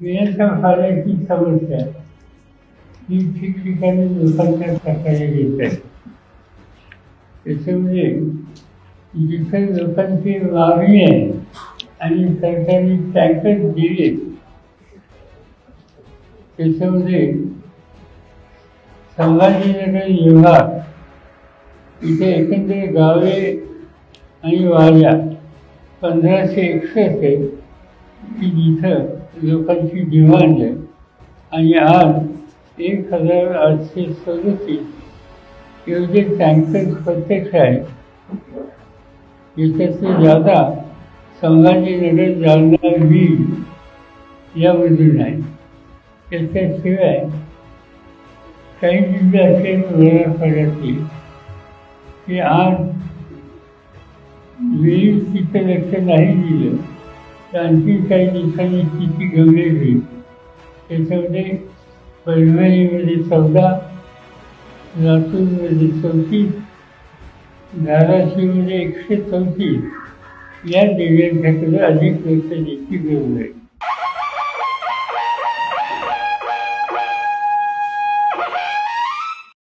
पिण्याच्या पाण्याची समस्या ही ठिकठिकाणी लोकांच्या प्रकारे येत आहे त्याच्यामध्ये जिथे लोकांची मागणी आहे आणि सरकारने टँकर दिले त्याच्यामध्ये संभाजीनगर विभाग इथे एकंदर गावे आणि वाड्या पंधराशे एकसष्ट आहे की जिथं लोकांची डिमांड आहे. आणि आज एक हजार आठशे सदतीस एवढे टँकर प्रत्यक्ष आहेत. याच्यातले जादा संभाजीनगर जालना वीज यामधून आहे. त्याच्याशिवाय काही जिल्हे असे मराठवाड्यातील की आज वीज तिथं लक्ष नाही दिलं आणखी काही दिवसांनी स्थिती गंभीर होईल त्याच्यामध्ये परभणीमध्ये चौदा लातूरमध्ये चौतीस धाराशिवमध्ये एकशे चौतीस. या जिल्ह्यांच्याकडे अधिक लक्ष द्यायची गरज आहे